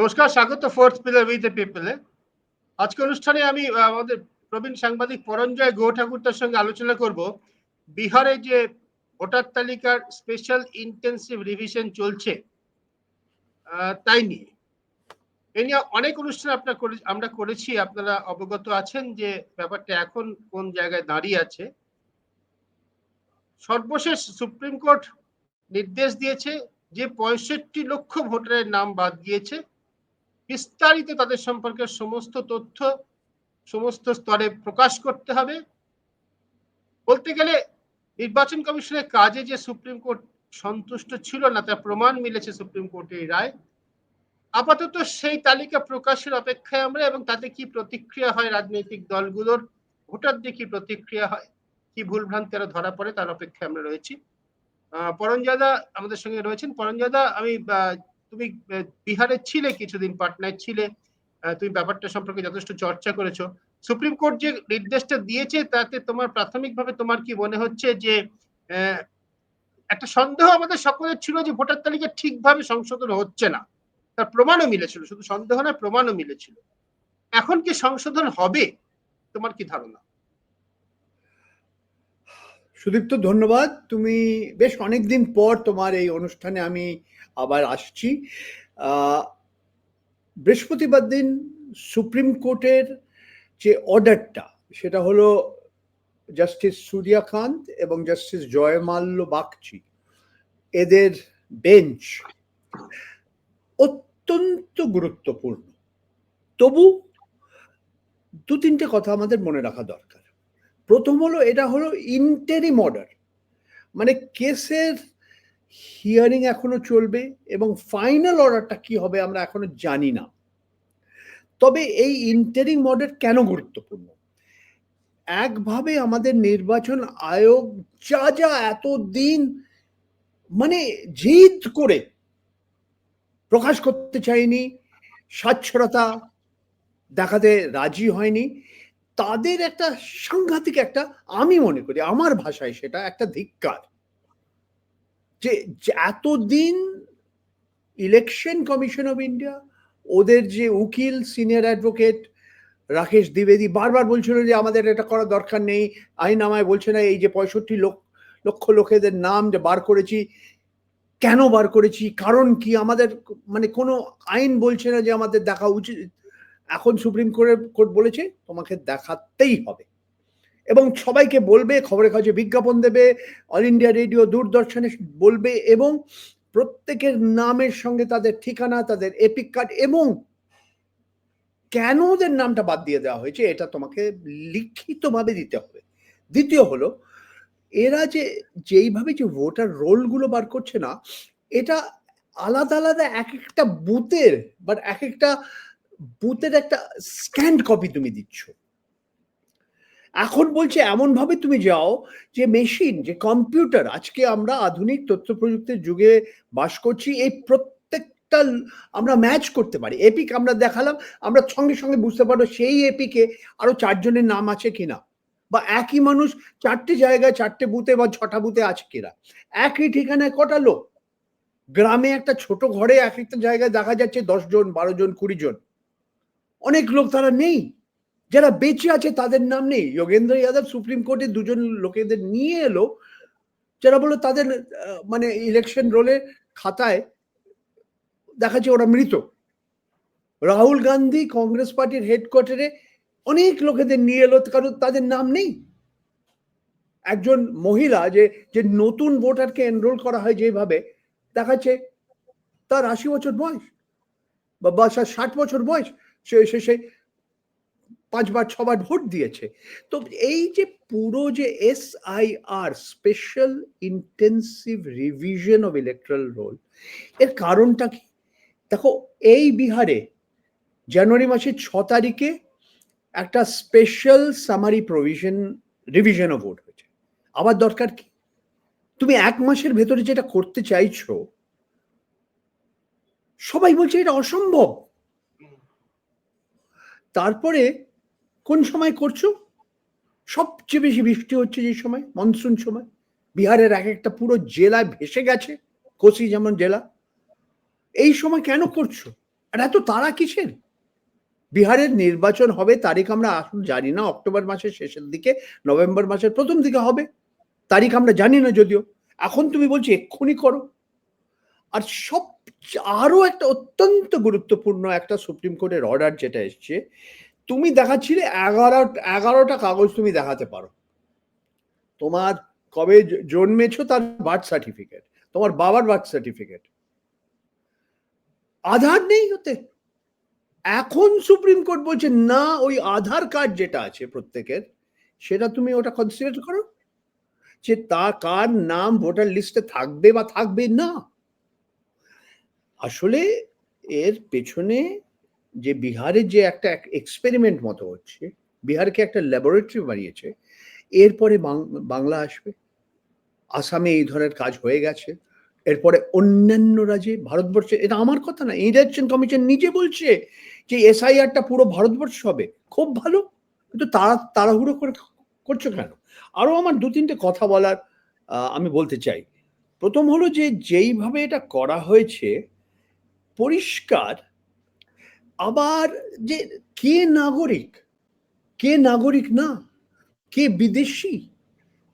নমস্কার, স্বাগত fourth pillar with the পিপলে আজকে অনুষ্ঠানে আমি আমাদের প্রবীণ সাংবাদিক পরঞ্জয় গো ঠাকুরতার সঙ্গে আলোচনা করব। বিহারে যে ভোটার তালিকার স্পেশাল ইন্টেন্সিভ রিভিশন চলছে তাই নিয়ে। এ নিয়ে অনেক অনুষ্ঠান আপনার করে, আমরা করেছি, আপনারা অবগত আছেন যে ব্যাপারটা এখন কোন জায়গায় দাঁড়িয়ে আছে। সর্বশেষ সুপ্রিম কোর্ট নির্দেশ দিয়েছে যে পঁয়ষট্টি লক্ষ ভোটারের নাম বাদ গিয়েছে। বিস্তারিত তাদের সম্পর্কে সমস্ত তথ্য সমস্ত স্তরে প্রকাশ করতে হবে। বলতে গেলে নির্বাচন কমিশনের কাজে যে সুপ্রিম কোর্ট সন্তুষ্ট ছিল না, তার প্রমাণ মিলেছে সুপ্রিম কোর্টের রায়। আপাতত সেই তালিকা প্রকাশের অপেক্ষায় আমরা এবং তাতে কি প্রতিক্রিয়া হয় রাজনৈতিক দলগুলোর, ভোটারদের কি প্রতিক্রিয়া হয়, কি ভুলভ্রান্তি আরও ধরা পড়ে তার অপেক্ষায় আমরা রয়েছি। পরঞ্জাদা আমাদের সঙ্গে রয়েছেন। পরঞ্জাদা আমি তুমি বিহারে ছিলে কিছুদিন, পাটনায় ছিলে তুমি ব্যাপারটা সম্পর্কে যথেষ্ট চর্চা করেছ। সুপ্রিম কোর্ট যে নির্দেশটা দিয়েছে, তাতে তোমার প্রাথমিকভাবে তোমার কি মনে হচ্ছে যে একটা সন্দেহ আমাদের সকলের ছিল যে ভোটার তালিকা ঠিকভাবে সংশোধন হচ্ছে না। তার প্রমাণও মিলেছিল, শুধু সন্দেহ নয়, প্রমাণও মিলেছিল। এখন কি সংশোধন হবে? তোমার কি ধারণা? সুদীপ্ত, ধন্যবাদ। তুমি বেশ অনেকদিন পর তোমার এই অনুষ্ঠানে আমি আবার আসছি। বৃহস্পতিবার দিন সুপ্রিম কোর্টের যে অর্ডারটা, সেটা হলো জাস্টিস সূর্যাকান্ত এবং জাস্টিস জয়মাল্য বাগচি। এদের বেঞ্চ অত্যন্ত গুরুত্বপূর্ণ। তবু দু তিনটে কথা আমাদের মনে রাখা দরকার। প্রথম হলো এটা হলো ইন্টারিম অর্ডার মানে কেসের হিয়ারিং এখনও চলবে এবং ফাইনাল অর্ডারটা কি হবে আমরা এখনও জানি না। তবে এই ইন্টারিম অর্ডার কেন গুরুত্বপূর্ণ? একভাবে আমাদের নির্বাচন আয়োগ যা যা এতদিন মানে জিদ করে প্রকাশ করতে চায়নি স্বাচ্ছরতা দেখাতে রাজি হয়নি তাদের একটা সাংঘাতিক একটা, আমি মনে করি, আমার ভাষায় সেটা একটা ধিক্কার যে এতদিন ইলেকশন কমিশন অফ ইন্ডিয়া ওদের যে উকিল সিনিয়র অ্যাডভোকেট রাকেশ দ্বিবেদী বারবার বলছিল যে, আমাদের এটা করার দরকার নেই। আইন আমায় বলছে না, এই যে পঁয়ষট্টি লক্ষ লোকেদের নাম যে বার করেছি, কেন বার করেছি? কারণ কি আমাদের মানে কোনো আইন বলছে না যে আমাদের দেখা উচিত এখন সুপ্রিম কোর্টের কোর্ট বলেছে তোমাকে দেখাতেই হবে। এবং সবাইকে বলবে, খবরের কাগজে বিজ্ঞাপন দেবে, অল ইন্ডিয়া রেডিও দূরদর্শনে বলবে এবং প্রত্যেকের নামের সঙ্গে তাদের ঠিকানা, তাদের এপিক কার্ড এবং কেন ওদের নামটা বাদ দিয়ে দেওয়া হয়েছে এটা তোমাকে লিখিতভাবে দিতে হবে। দ্বিতীয় হলো, এরা যে যেইভাবে যে ভোটার রোলগুলো বার করছে না, এটা আলাদা আলাদা এক একটা বুথের বা এক একটা বুথের একটা স্ক্যান্ড কপি তুমি দিচ্ছ। এখন বলছে এমন ভাবে তুমি যাও যে মেশিন যে কম্পিউটার আজকে আমরা আধুনিক তথ্য প্রযুক্তির যুগে বাস করছি, এই প্রত্যেকটা আমরা ম্যাচ করতে পারি। এপিক আমরা দেখালাম, আমরা সঙ্গে সঙ্গে বুঝতে পারব সেই এপিকে আরও চারজনের নাম আছে কিনা। বা একই মানুষ চারটে জায়গায়, চারটে বুথে বা ছটা বুথে আছে কিনা। একই ঠিকানায় কটা লোক? গ্রামে একটা ছোট ঘরে এক একটা জায়গায় দেখা যাচ্ছে দশ জন, বারো জন, কুড়ি জন। অনেক লোক তারা নেই। যারা বেঁচে আছে তাদের নাম নেই। যোগেন্দ্র যাদব সুপ্রিম কোর্টে দুজন লোকেদের নিয়ে এলো। যারা বলল তাদের মানে ইলেকশন রোলে খাতায় দেখা যাচ্ছে ওরা মৃত। রাহুল গান্ধী কংগ্রেস পার্টির হেডকোয়ার্টারে অনেক লোকেদের নিয়ে এলো, কারণ তাদের নাম নেই। একজন মহিলা যে যে নতুন ভোটারকে এনরোল করা হয় যেভাবে দেখাচ্ছে তার আশি বছর বয়স বা ষাট বছর বয়স। সে পাঁচবার, ছবার ভোট দিয়েছে। তো এই যে পুরো যে S I R special intensive revision of electoral roll এর কারণটা কি? দেখো, এই বিহারে জানুয়ারি মাসের ছ তারিখে একটা special summary provision revision vote হয়েছে। আবার দরকার কি? তুমি এক মাসের ভেতরে যেটা করতে চাইছো, সবাই বলছে এটা অসম্ভব। তারপরে কোন সময় করছ? সবচেয়ে বেশি বৃষ্টি হচ্ছে যে সময় মনসুন সময়। বিহারের এক একটা পুরো জেলায় ভেসে গেছে, কোসি যেমন জেলা। এই সময় কেন করছ? আর এত তারা কিসের? বিহারের নির্বাচন হবে তারিখ আমরা আসলে জানি না, অক্টোবর মাসের শেষের দিকে, নভেম্বর মাসের প্রথম দিকে হবে। তারিখ আমরা জানি না যদিও। এখন তুমি বলছি এক্ষুনি করো। আর সব আরও একটা অত্যন্ত গুরুত্বপূর্ণ একটা সুপ্রিম কোর্টের অর্ডার যেটা এসছে, তুমি দেখাচ্ছিলে এগারো, এগারোটা কাগজ তুমি দেখাতে পারো। তোমার কবে জন্মেছো তার বার্থ সার্টিফিকেট তোমার বাবার বার্থ সার্টিফিকেট আধার নেই ওতে। এখন সুপ্রিম কোর্ট বলছে, না, ওই আধার কার্ড যেটা আছে প্রত্যেকের, সেটা তুমি ওটা কনসিডার করো। যে তা কার নাম ভোটার লিস্টে থাকবে বা থাকবে না। আসলে এর পেছনে যে বিহারের যে একটা এক্সপেরিমেন্ট মতো হচ্ছে, বিহারকে একটা ল্যাবরেটরি বানিয়েছে, এরপরে বাংলা আসবে। আসামে এই ধরনের কাজ হয়ে গেছে। এরপরে অন্যান্য রাজ্যে ভারতবর্ষে, এটা আমার কথা না ইলেকশন কমিশন নিজে বলছে যে এসআইআরটা পুরো ভারতবর্ষ হবে। খুব ভালো, কিন্তু তারা, তাড়াহুড়ো করে করছ কেন? আরও আমার দু তিনটে কথা বলার আমি বলতে চাই। প্রথম হলো যে যেইভাবে এটা করা হয়েছে পরিষ্কার আবার যে কে নাগরিক কে নাগরিক না, কে বিদেশি,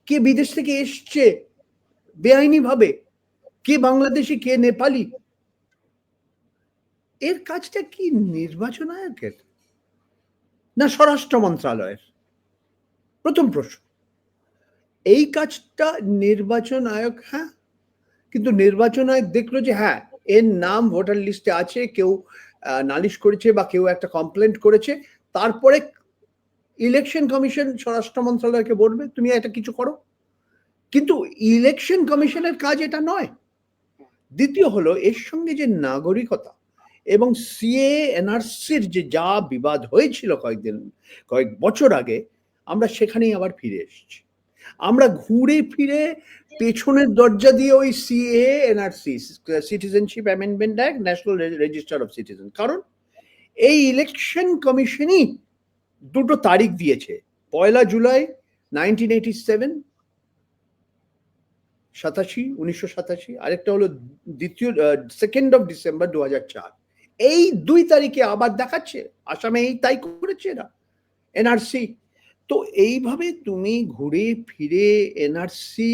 কে বিদেশ থেকে এসছে বেআইনি ভাবে কে বাংলাদেশি, কে নেপালি, এর কাজটা কি নির্বাচন আয়োগের না স্বরাষ্ট্র মন্ত্রণালয়ের প্রথম প্রশ্ন। এই কাজটা নির্বাচন আয়োগ হ্যাঁ কিন্তু নির্বাচন আয়োগ দেখল যে হ্যাঁ এর নাম ভোটার লিস্টে আছে, কেউ নালিশ করেছে বা কেউ একটা কমপ্লেন্ট করেছে, তারপরে ইলেকশন কমিশন স্বরাষ্ট্র মন্ত্রণালয়কে বলবে, তুমি এটা কিছু করো। কিন্তু ইলেকশন কমিশনের কাজ এটা নয়। দ্বিতীয় হলো, এর সঙ্গে যে নাগরিকতা এবং সিএ এনআরসির যে যা বিবাদ হয়েছিল কয়েকদিন, কয়েক বছর আগে, আমরা সেখানেই আবার ফিরে এসেছি। আমরা ঘুরে ফিরে পেছনের দরজা দিয়ে ওই CA NRC citizenship amendment act national register of citizen কারণ এই ইলেকশন কমিশনই দুটো তারিখ দিয়েছে, পয়লা জুলাই নাইনটিন এইটি সেভেন সাতাশি, উনিশশো সাতাশি, আরেকটা হলো দ্বিতীয় সেকেন্ড অফ ডিসেম্বর দু হাজার চার। এই দুই তারিখে আবার দেখাচ্ছে, আসামে এই তাই করেছে এরা এনআরসি তো এইভাবে তুমি ঘুরে ফিরে এনআরসি,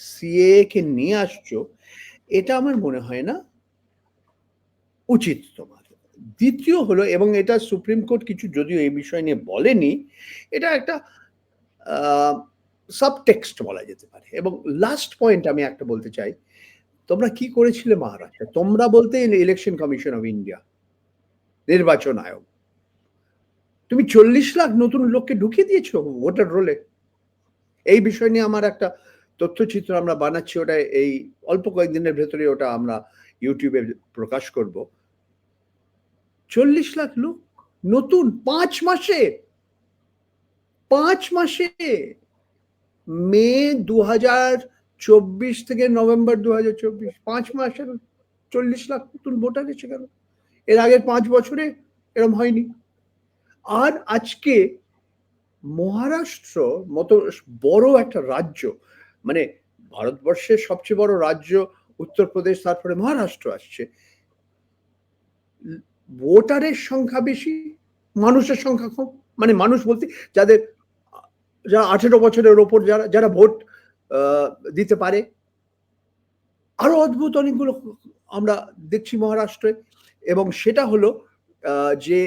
সিএ কে নিয়ে আসছো, এটা আমার মনে হয় না উচিত তোমার। দ্বিতীয় হলো, এবং এটা সুপ্রিম কোর্ট কিছু যদিও এই বিষয় নিয়ে বলেনি, এটা একটা সাবটেক্সট বলা যেতে পারে। এবং লাস্ট পয়েন্ট আমি একটা বলতে চাই, তোমরা কি করেছিলে মহারাষ্ট্রে? তোমরা বলতে ইলেকশন কমিশন অফ ইন্ডিয়া নির্বাচন আয়োগ। তুমি চল্লিশ লাখ নতুন লোককে ঢুকিয়ে দিয়েছ ভোটার রোলে এই বিষয় নিয়ে আমার একটা তথ্যচিত্র আমরা বানাচ্ছি, ওটা এই অল্প কয়েকদিনের ভেতরে ওটা আমরা ইউটিউবে প্রকাশ করব। চল্লিশ লাখ লোক নতুন পাঁচ মাসে পাঁচ মাসে মে দু হাজার চব্বিশ থেকে নভেম্বর দু হাজার চব্বিশ, পাঁচ মাসের চল্লিশ লাখ নতুন ভোটার এসে গেল। এর আগের পাঁচ বছরে এরম হয়নি। আর আজকে মহারাষ্ট্র মতো বড় একটা রাজ্য মানে ভারতবর্ষের সবচেয়ে বড় রাজ্য, উত্তরপ্রদেশ, তারপরে মহারাষ্ট্র আসছে, ভোটারের সংখ্যা বেশি, মানুষের সংখ্যা কম মানে মানুষ বলতে যাদের, যারা আঠেরো বছরের ওপর যারা যারা ভোট দিতে পারে, আরও অদ্ভুত অনেকগুলো আমরা দেখছি মহারাষ্ট্রে, এবং সেটা হলো যে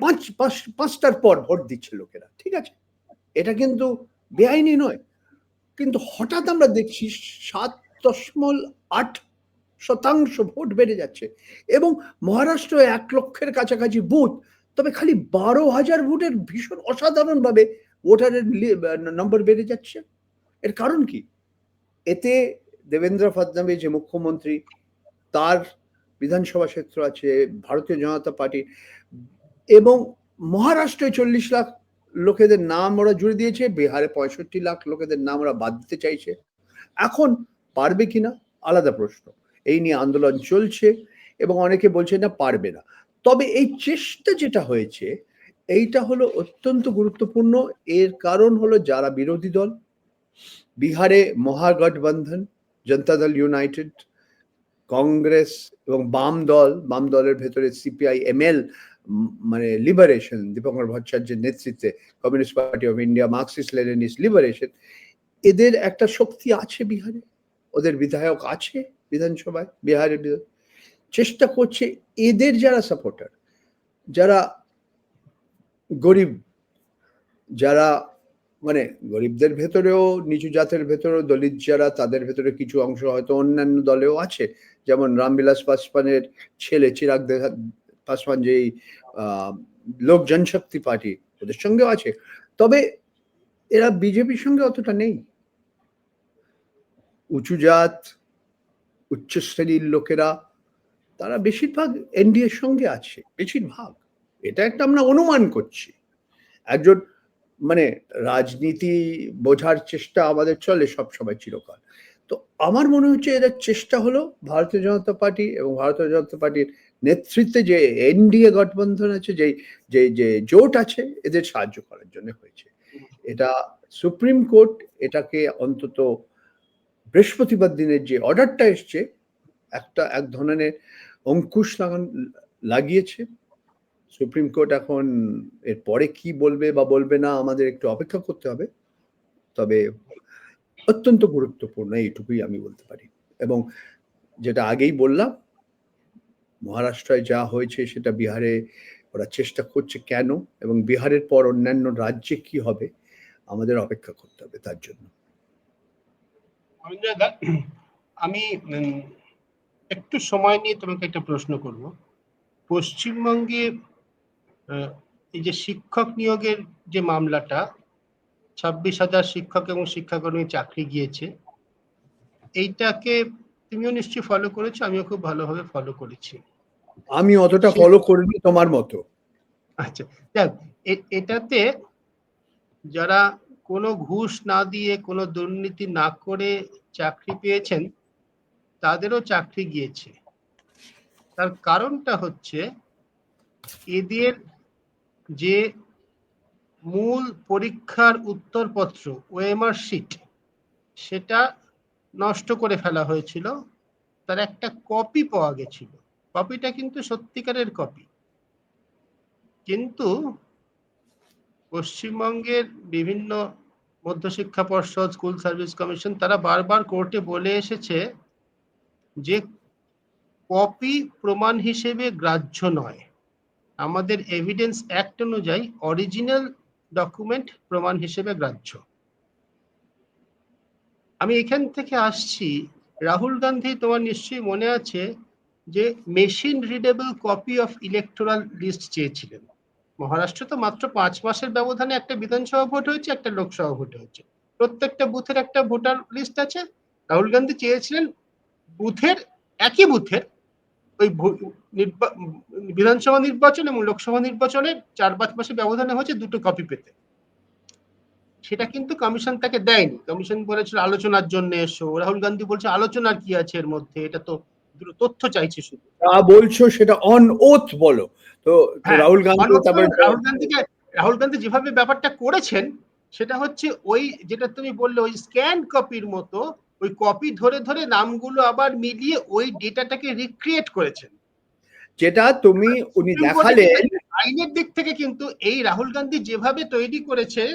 পাঁচ, পাঁচ- পাঁচটার পর ভোট দিচ্ছে লোকেরা, ঠিক আছে? এটা কিন্তু বেআইনি নয়। কিন্তু হঠাৎ আমরা দেখছি সাত দশমল আট শতাংশ ভোট বেড়ে যাচ্ছে এবং মহারাষ্ট্র এক লক্ষের কাছাকাছি বুথ, তবে খালি বারো হাজার ভোটের ভীষণ অসাধারণভাবে ভোটারের নম্বর বেড়ে যাচ্ছে। এর কারণ কি? এতে দেবেন্দ্র ফডনবিস, যে মুখ্যমন্ত্রী, তার বিধানসভা ক্ষেত্র আছে, ভারতীয় জনতা পার্টি এবং মহারাষ্ট্রে চল্লিশ লাখ লোকেদের নাম ওরা জুড়ে দিয়েছে, বিহারে পঁয়ষট্টি লাখ লোকেদের নাম ওরা বাদ দিতে চাইছে। এখন পারবে কিনা আলাদা প্রশ্ন। এই নিয়ে আন্দোলন চলছে এবং অনেকে বলছে না, পারবে না। তবে এই চেষ্টা যেটা হয়েছে, এইটা হলো অত্যন্ত গুরুত্বপূর্ণ। এর কারণ হলো যারা বিরোধী দল, বিহারে মহাগঠবন্ধন, জনতা দল ইউনাইটেড, কংগ্রেস এবং বাম দল, বাম দলের ভেতরে সিপিআই এমএল মানে লিবারেশন দীপঙ্কর ভট্টাচার্যের নেতৃত্বে communist party of India Marxist Leninist liberation এদের একটা শক্তি আছে বিহারে? ওদের বিধায়ক আছে বিধানসভায়? বিহারের চেষ্টা করছে এদের যারা সাপোর্টার যারা গরিব, যারা মানে গরিবদের ভেতরেও, নিচু জাতের ভেতরেও, দলিত যারা, তাদের ভেতরে কিছু অংশ হয়তো অন্যান্য দলেও আছে। যেমন রামবিলাস পাসপানের ছেলে চিরাগ পাসওয়ান আহ, লোক জনশক্তি পার্টি ওদের সঙ্গেও আছে। তবে এরা বিজেপির সঙ্গে অতটা নেই। উঁচু জাত উচ্চ শ্রেণির লোকেরা তারা বেশিরভাগ এনডিএর সঙ্গে আছে বেশিরভাগ। এটা একটা আমরা অনুমান করছি। একজন মানে রাজনীতি বোঝার চেষ্টা আমাদের চলে সব সময় চিরকাল। তো আমার মনে হচ্ছে এদের চেষ্টা হলো ভারতীয় জনতা পার্টি এবং ভারতীয় জনতা পার্টির নেতৃত্বে যে এনডিএ গঠবন্ধন আছে, যে যে যে জোট আছে, এদের সাহায্য করার জন্য হয়েছে। এটা সুপ্রিম কোর্ট এটাকে অন্তত বৃহস্পতিবার দিনের যে অর্ডারটা এসছে, একটা, এক ধরনের অঙ্কুশ লাগান, লাগিয়েছে। সুপ্রিম কোর্ট এখন এর পরে কি বলবে বা বলবে না, আমাদের একটু অপেক্ষা করতে হবে। তবে অত্যন্ত গুরুত্বপূর্ণ এইটুকুই আমি বলতে পারি। এবং যেটা আগেই বললাম মহারাষ্ট্রায় যা হয়েছে সেটা বিহারে ওরা চেষ্টা করছে কেন এবং বিহারের পর অন্যান্য রাজ্যে কি হবে আমাদের অপেক্ষা করতে হবে তার জন্য। আমি একটু সময় নিয়ে তোমাকে একটা প্রশ্ন করব। পশ্চিমবঙ্গে এই যে শিক্ষক নিয়োগের যে মামলাটা, ছাব্বিশ হাজার শিক্ষক এবং শিক্ষাকর্মী চাকরি গিয়েছে, এইটাকে তুমিও নিশ্চয়ই ফলো করেছ, আমিও খুব ভালোভাবে ফলো করেছি। আমি অতটা ফলো করিনি তোমার মতো। আচ্ছা দেখ এটাতে যারা কোনো ঘুষ না দিয়ে কোনো দুর্নীতি না করে চাকরি পেয়েছেন তাদেরও চাকরি গিয়েছে। তার কারণটা হচ্ছে এদের যে মূল পরীক্ষার উত্তরপত্র ওএমআর শিট সেটা নষ্ট করে ফেলা হয়েছিল। তার একটা কপি পাওয়া গেছিল। কপিটা কিন্তু সত্যিকারের কপি কিন্তু পশ্চিমবঙ্গের বিভিন্ন মধ্যশিক্ষা পর্ষদ স্কুল সার্ভিস কমিশন তারা বারবার কোর্টে বলে এসেছে যে কপি প্রমাণ হিসেবে গ্রাহ্য নয়। আমাদের এভিডেন্স অ্যাক্ট অনুযায়ী অরিজিনাল ডকুমেন্ট প্রমাণ হিসেবে গ্রাহ্য। আমি এখান থেকে আসছি। রাহুল গান্ধী, তোমার নিশ্চয়ই মনে আছে যে machine readable copy of electoral list চেয়েছিলেন। মহারাষ্ট্র তো মাত্র পাঁচ মাসের ব্যবধানে একটা বিধানসভা ভোট হয়েছে, একটা লোকসভা ভোট হয়েছে। প্রত্যেকটা বুথের একটা ভোটার লিস্ট আছে। রাহুল গান্ধী চেয়েছিলেন বুথের, একই বুথের ওই বিধানসভা নির্বাচন এবং লোকসভা নির্বাচনে চার পাঁচ মাসের ব্যবধানে হয়েছে দুটো কপি পেতে। সেটা কিন্তু কমিশন তাকে দেয়নি। কমিশন বলেছিল আলোচনার জন্য এসো। রাহুল গান্ধী বলছে, আলোচনার কি আছে এর মধ্যে? এটা তো দুটো তথ্য চাইছে শুধু। যা বলছো সেটা অন ওথ বলো। তো তো হ্যাঁ, রাহুল গান্ধী তারপরে রাহুল গান্ধীকে রাহুল গান্ধী যেভাবে ব্যাপারটা করেছেন সেটা হচ্ছে ওই যেটা তুমি বললে ওই স্ক্যান কপির মতো ওই কপি ধরে ধরে নামগুলো আবার মিলিয়ে ওই ডেটাটাকে রিক্রিয়েট করেছেন। যেটা তুমি উনি দেখালেন আইনের দিক থেকে কিন্তু এই রাহুল গান্ধী যেভাবে তৈরি করেছেন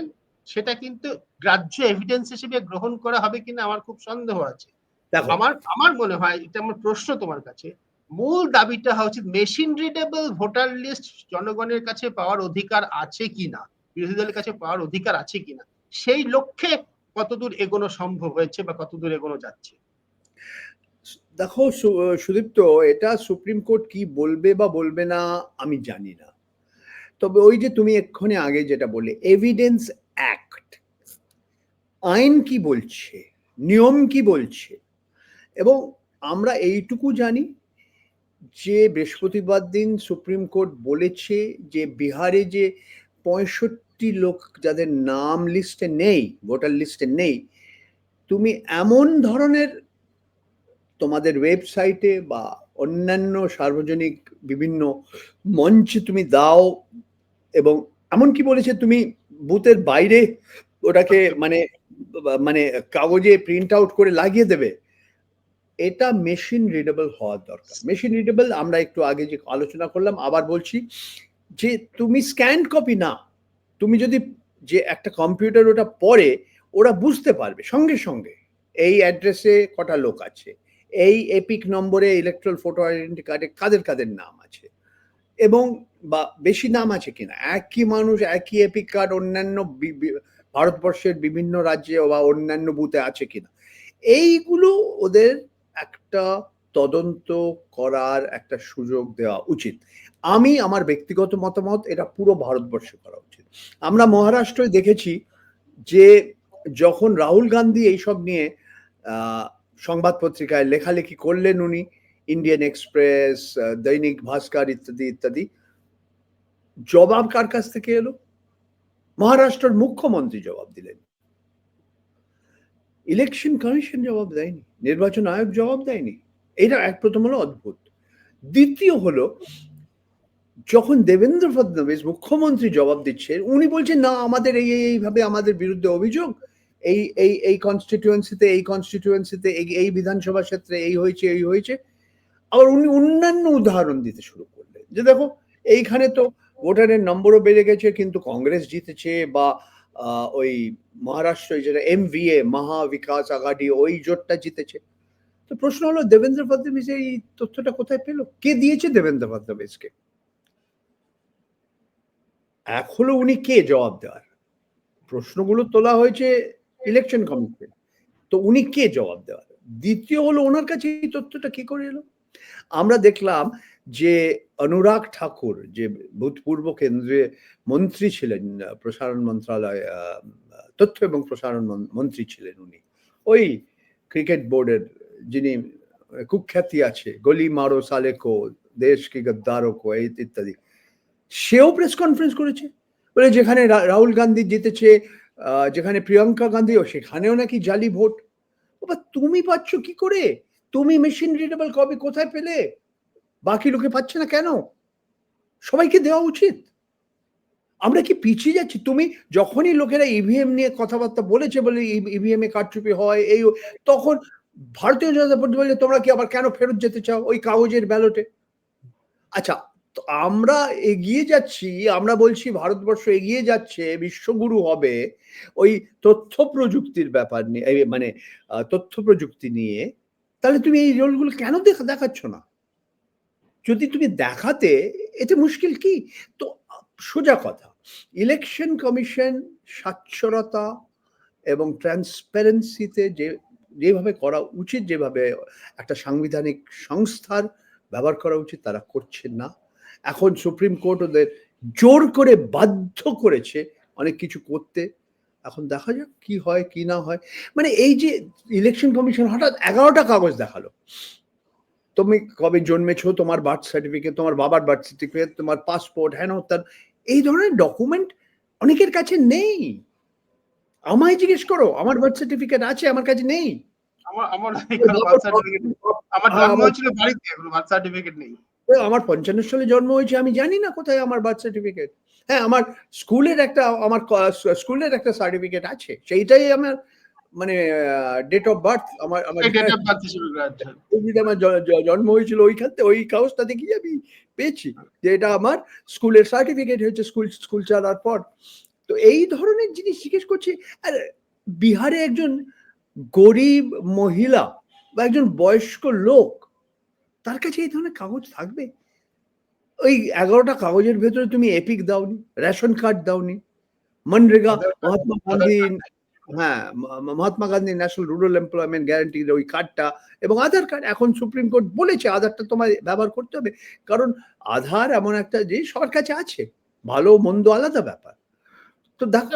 সেটা কিন্তু গ্রাহ্য এভিডেন্স হিসেবে গ্রহণ করা হবে কিনা আমার খুব সন্দেহ আছে। দেখো আমার আমার মনে হয় এটা আমার প্রশ্ন তোমার কাছে মূল দাবিটা হওয়া উচিত মেশিন রিডেবল ভোটার লিস্ট জনগণের কাছে পাওয়ার অধিকার আছে কিনা বিরোধী দলের কাছে পাওয়ার অধিকার আছে কিনা সেই লক্ষ্যে কতদূর এগোনো সম্ভব হয়েছে বা কতদূর এগোনো যাচ্ছে? দেখো সুদীপ্ত এটা সুপ্রিম কোর্ট কি বলবে বা বলবে না আমি জানি না। তবে ওই যে তুমি এক্ষুনি আগে যেটা বললে এভিডেন্স অ্যাক্ট আইন কি বলছে নিয়ম কি বলছে এবং আমরা এইটুকু জানি যে বৃহস্পতিবার দিন সুপ্রিম কোর্ট বলেছে যে বিহারে যে পঁয়ষট্টি লোক যাদের নাম লিস্টে নেই, ভোটার লিস্টে নেই, তুমি এমন ধরনের তোমাদের ওয়েবসাইটে বা অন্যান্য সার্বজনিক বিভিন্ন মঞ্চে তুমি দাও এবং এমন কি বলেছে তুমি বুথের বাইরে ওটাকে মানে মানে কাগজে প্রিন্ট আউট করে লাগিয়ে দেবে। এটা মেশিন রিডেবল হওয়ার দরকার। মেশিন রিডেবল আমরা একটু আগে যে আলোচনা করলাম, আবার বলছি যে তুমি স্ক্যান কপি না, তুমি যদি যে একটা কম্পিউটার ওটা পড়ে, ওরা বুঝতে পারবে। সঙ্গে সঙ্গে, এই অ্যাড্রেসে কটা লোক আছে, এই এপিক নম্বরে ইলেকট্রাল ফটো আইডেন্টি কার্ডে কাদের কাদের নাম আছে, এবং বা বেশি নাম আছে কিনা, একই মানুষ, একই এপিক কার্ড অন্যান্য ভারতবর্ষের বিভিন্ন রাজ্যে বা অন্যান্য বুথে আছে কিনা, এইগুলো ওদের একটা তদন্ত করার একটা সুযোগ দেওয়া উচিত। আমি আমার ব্যক্তিগত মতামত, এটা পুরো ভারতবর্ষে করা উচিত। আমরা মহারাষ্ট্রে দেখেছি যে, যখন রাহুল গান্ধী এইসব নিয়ে সংবাদ পত্রিকায় লেখালেখি করলেন উনি, ইন্ডিয়ান এক্সপ্রেস দৈনিক ভাস্কর ইত্যাদি ইত্যাদি, জবাব কার কাছ থেকে এলো? মহারাষ্ট্রের মুখ্যমন্ত্রী জবাব দিলেন। ইলেকশন কমিশন জবাব দেয়নি, নির্বাচন আয়োগ জবাব দেয়নি। এটা এক প্রথম হলো অদ্ভুত। দ্বিতীয় হলো, যখন দেবেন্দ্র ফডনবিস মুখ্যমন্ত্রী জবাব দিচ্ছে, উনি বলছেন না, আমাদের এই, এই- এইভাবে আমাদের বিরুদ্ধে অভিযোগ, এই এই এই কনস্টিটিউয়েন্সিতে এই কনস্টিটিউয়েন্সিতে এই বিধানসভা ক্ষেত্রে এই হয়েছে এই হয়েছে। আবার উনি অন্যান্য উদাহরণ দিতে শুরু করলেন। যে দেখো, এইখানে তো ভোটারের নম্বরও বেড়ে গেছে, কিন্তু কংগ্রেস জিতেছে বা ওই মহারাষ্ট্র যেটা M V A Maha Vikas আঘাডি, ওই জোটটা জিতেছে। তো প্রশ্ন হলো, দেবেন্দ্র ফডনবিস এই তথ্যটা কোথায় পেল? কে দিয়েছে দেবেন্দ্র ফডনবিসকে? হলো উনি কে জবাব দেওয়ার? প্রশ্নগুলো তোলা হয়েছে ইলেকশন কমিশন তো উনি কে জবাব দেওয়ার? দ্বিতীয় হলো, ওনার কাছে এই তথ্যটা কি করে এলো? আমরা দেখলাম যে অনুরাগ ঠাকুর, যে ভূতপূর্ব কেন্দ্রীয় মন্ত্রী ছিলেন প্রসারণ মন্ত্রণালয় তথ্য এবং প্রসারণ মন্ত্রী ছিলেন উনি। ওই ক্রিকেট বোর্ডের যিনি কুখ্যাতি আছে, গলি মারো সালেকো, দেশ কি গদ্দারো কো ইত্যাদি, সেও প্রেস কনফারেন্স করেছে। বলে যেখানে রাহুল গান্ধী জিতেছে যেখানে প্রিয়াঙ্কা গান্ধীও, সেখানেও নাকি জালি ভোট। তুমি পাচ্ছ কি করে? তুমি মেশিন রিডেবল কপি কোথায় পেলে? বাকি লোকে পাচ্ছে না কেন? সবাইকে দেওয়া উচিত। আমরা কি পিছিয়ে যাচ্ছি? তুমি যখনই লোকেরা ইভিএম নিয়ে কথাবার্তা বলেছে বলে ইভিএম এ কারচুপি হয়, এই তখন ভারতীয় জনতা পার্টি বলে তোমরা কি আবার কেন ফেরত যেতে চাও ওই কাগজের ব্যালটে আচ্ছা আমরা এগিয়ে যাচ্ছি, আমরা বলছি ভারতবর্ষ এগিয়ে যাচ্ছে, বিশ্বগুরু হবে ওই তথ্য প্রযুক্তির ব্যাপার নিয়ে মানে তথ্য প্রযুক্তি নিয়ে। তাহলে তুমি এই রোলগুলো কেন দেখা দেখাচ্ছ না? যদি তুমি দেখাতে, এতে মুশকিল কি? তো সোজা কথা ইলেকশন কমিশন সাক্ষরতা এবং ট্রান্সপারেন্সিতে যে, যেভাবে করা উচিত, যেভাবে একটা সাংবিধানিক সংস্থার ব্যবহার করা উচিত, তারা করছে না। এখন সুপ্রিম কোর্ট ওদের জোর করে বাধ্য করেছে অনেক কিছু করতে। এখন দেখা যাক কি হয়, কি না হয়। মানে এই যে ইলেকশন কমিশন হঠাৎ এগারোটা কাগজ দেখাল। তুমি কবে জন্মেছো? তোমার বার্থ সার্টিফিকেট তোমার বাবার বার্থ সার্টিফিকেট তোমার পাসপোর্ট হ্যান তার এই ধরনের ডকুমেন্ট অনেকের কাছে নেই। আমায় জিজ্ঞেস করো আমার বার্থ সার্টিফিকেট আছে আমার কাছে নেই। আমার আমার বার্থ সার্টিফিকেট আমার হ্যাঁ, আমার পঞ্চান্ন সালে জন্ম হয়েছে আমি জানি না কোথায় আমার বার্থ সার্টিফিকেট হ্যাঁ আমার স্কুলের একটা আমার স্কুলের একটা সার্টিফিকেট আছে সেইটাই আমার মানে ডেট অফ বার্থ আমার আমার আমার জন্ম হয়েছিল ওইখান থেকে ওই কাগজটা দেখি আমি পেয়েছি যে এটা আমার স্কুলের সার্টিফিকেট হয়েছে স্কুল স্কুল চালার পর। তো এই ধরনের জিনিস জিজ্ঞেস করছি আর বিহারে একজন গরিব মহিলা বা একজন বয়স্ক লোক তার কাছে এই ধরনের কাগজ থাকবে? ওই এগারোটা কাগজের ভেতরে তুমি এপিক দাওনি রেশন কার্ড দাওনি মনরেগা মহাত্মা গান্ধী হ্যাঁ Mahatma Gandhi national rural employment গ্যারান্টির ওই কার্ডটা এবং আধার কার্ড এখন সুপ্রিম কোর্ট বলেছে আধারটা তোমায় ব্যবহার করতে হবে কারণ আধার এমন একটা যে সবার কাছে আছে, ভালো মন্দ আলাদা ব্যাপার তো দেখো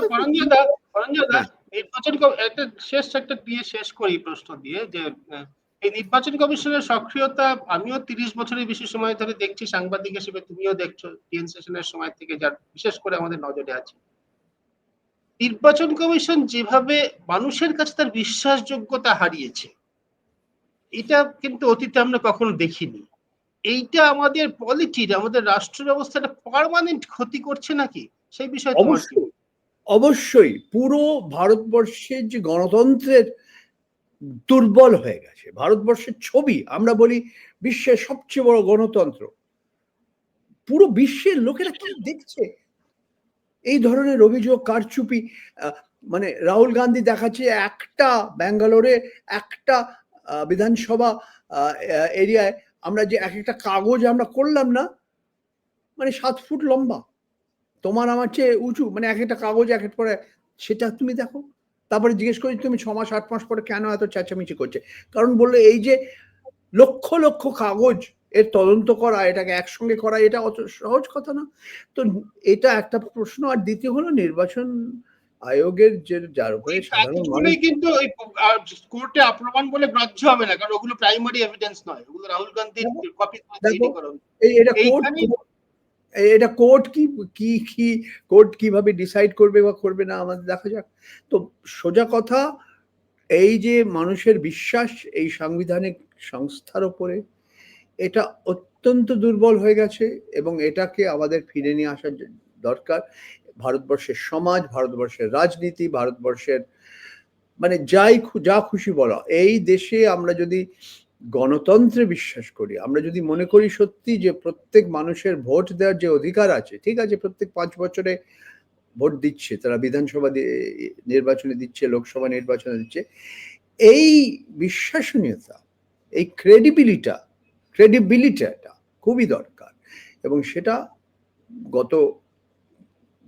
হ্যাঁ। নির্বাচন একটা শেষ, একটা দিয়ে শেষ করি প্রশ্ন দিয়ে যে এই নির্বাচন কমিশনের সক্রিয়তা আমিও তিরিশ বছরের বেশি সময় ধরে দেখছি, সাংবাদিক হিসেবে তুমিও দেখছ টিএন সেশনের সময় থেকে, যার বিশেষ করে আমাদের নজরে আছে নির্বাচন কমিশন যেভাবে মানুষের কাছে তার বিশ্বাসযোগ্যতা হারিয়েছে, এটা কিন্তু অতীতে আমরা কখনো দেখিনি। এইটা আমাদের পলিটির আমাদের রাষ্ট্র ব্যবস্থাটা পার্মানেন্ট ক্ষতি করছে নাকি? সেই বিষয়ে অবশ্যই অবশ্যই। পুরো ভারতবর্ষের যে গণতন্ত্রের দুর্বল হয়ে গেছে, ভারতবর্ষের ছবি, আমরা বলি বিশ্বের সবচেয়ে বড় গণতন্ত্র। পুরো বিশ্বের লোকেরা কি দেখছে? এই ধরনের অভিযোগ, কারচুপি মানে রাহুল গান্ধী দেখাচ্ছে একটা ব্যাঙ্গালোরে, একটা বিধানসভা এরিয়ায় আমরা যে এক একটা কাগজ আমরা করলাম না মানে সাত ফুট লম্বা। তোমার আমার চেয়ে উঁচু মানে এক একটা কাগজ এক পরে সেটা তুমি দেখো। তারপরে জিজ্ঞেস করি, তুমি ছ মাস, আট মাস পরে কেন এত চেঁচামেচি করছে? কারণ বলল, এই যে লক্ষ লক্ষ কাগজ এর তদন্ত করা এটাকে একসঙ্গে করা এটা অত সহজ কথা না। তো এটা একটা প্রশ্ন। আর দ্বিতীয় হলো নির্বাচন আয়োগের যে যার উপরে সাধারণ কিন্তু ওই কোর্টে অপ্রমাণ বলে গ্রাহ্য হবে না কারণ ওগুলো প্রাইমারি এভিডেন্স নয়। ওগুলো রাহুল গান্ধীর কপি এটা কোর্ট এটা কোর্ট কি কি কি কোর্ট কীভাবে ডিসাইড করবে বা করবে না আমাদের দেখা যাক। তো সোজা কথা এই যে মানুষের বিশ্বাস এই সাংবিধানিক সংস্থার উপরে এটা অত্যন্ত দুর্বল হয়ে গেছে এবং এটাকে আমাদের ফিরে নিয়ে আসার দরকার, ভারতবর্ষের সমাজ, ভারতবর্ষের রাজনীতি, ভারতবর্ষের মানে যাই যা খুশি বলা। এই দেশে আমরা যদি গণতন্ত্রে বিশ্বাস করি, আমরা যদি মনে করি সত্যি যে প্রত্যেক মানুষের ভোট দেওয়ার যে অধিকার আছে, ঠিক আছে, প্রত্যেক পাঁচ বছরে ভোট দিচ্ছে, তারা বিধানসভা নির্বাচনে দিচ্ছে, লোকসভা নির্বাচনে দিচ্ছে, এই বিশ্বাসনীয়তা, এই ক্রেডিবিলিটা ক্রেডিবিলিটাটা খুবই দরকার। এবং সেটা গত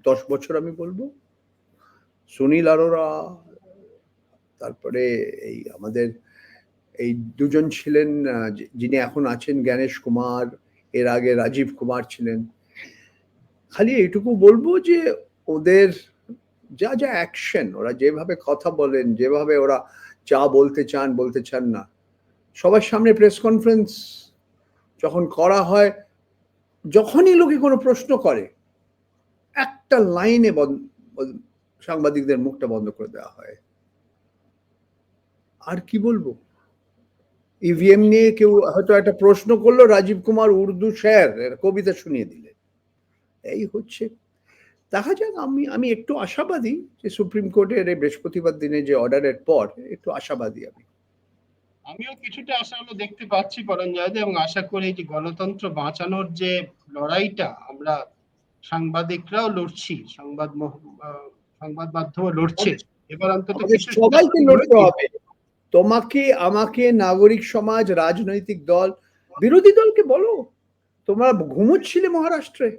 দশ বছর আমি বলব, সুনীল আরোরা, তারপরে এই আমাদের এই দুজন ছিলেন যিনি এখন আছেন জ্ঞানেশ কুমার, এর আগে রাজীব কুমার ছিলেন। খালি এইটুকু বলব যে ওদের যা যা অ্যাকশন ওরা যেভাবে কথা বলেন, যেভাবে ওরা যা বলতে চান বলতে চান না। সবার সামনে প্রেস কনফারেন্স যখন করা হয়, যখনই লোকে কোনো প্রশ্ন করে, একটা লাইনে সাংবাদিকদের মুখটা বন্ধ করে দেওয়া হয়। আর কি বলব? ইভিএম নিয়ে কেউ হয়তো একটা প্রশ্ন করল, রাজীব কুমার উর্দু শেয়ার কবিতা শুনিয়ে দিলে। এই হচ্ছে। দেখা যাক, আমি আমি একটু আশাবাদী যে সুপ্রিম কোর্টের এই বৃহস্পতিবার দিনে যে অর্ডারের পর, একটু আশাবাদী আমি। আমিও কিছুটা আশা হলো দেখতে পাচ্ছি পরঞ্জয়দে এবং আশা করি যে গণতন্ত্র বাঁচানোর যে লড়াইটা আমরা সাংবাদিকরাও লড়ছি সংবাদ সংবাদ মাধ্যমও লড়ছে। এবার অন্তত সবাইকে লড়তে হবে। তোমাকে আমাকে নাগরিক সমাজ রাজনৈতিক দল বিরোধী দলকে বলো। তোমরা ঘুমোচ্ছিলে মহারাষ্ট্রে।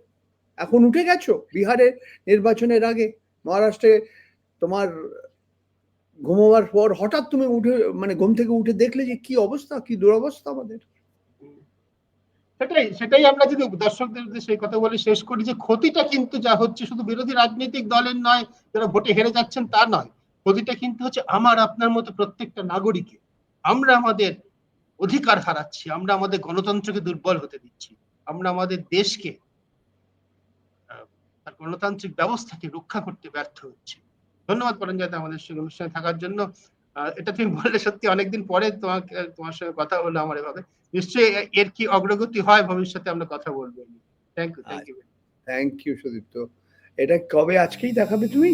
এখন উঠে গেছো বিহারের নির্বাচনের আগে। মহারাষ্ট্রে তোমার ঘুমোবার পর হঠাৎ তুমি উঠে মানে ঘুম থেকে উঠে দেখলে যে কি অবস্থা, কি দুরবস্থা আমাদের। সেটাই সেটাই আমরা যদি দর্শকদের সেই কথা বলে শেষ করি যে ক্ষতিটা কিন্তু যা হচ্ছে শুধু বিরোধী রাজনৈতিক দলের নয়, যারা ভোটে হেরে যাচ্ছেন তা নয়। ক্ষতিটা কিন্তু হচ্ছে আমার, আপনার মতো প্রত্যেকটা নাগরিকে আমরা আমাদের অধিকার হারাচ্ছি, আমরা আমাদের গণতন্ত্রকে দুর্বল হতে দিচ্ছি। আমরা আমাদের দেশকে তার গণতান্ত্রিক ব্যবস্থাকে রক্ষা করতে ব্যর্থ হচ্ছি। ধন্যবাদ পরঞ্জয় আমাদের সঙ্গে অনুষ্ঠানে থাকার জন্য। এটা তুমি বললে সত্যি অনেকদিন পরে তোমাকে তোমার সঙ্গে কথা হলো আমার এভাবে। নিশ্চয়ই এর কি অগ্রগতি হয় ভবিষ্যতে আমরা কথা বলব। Thank you thank you thank you Sudipta. এটা কবে আজকেই দেখাবে তুমি?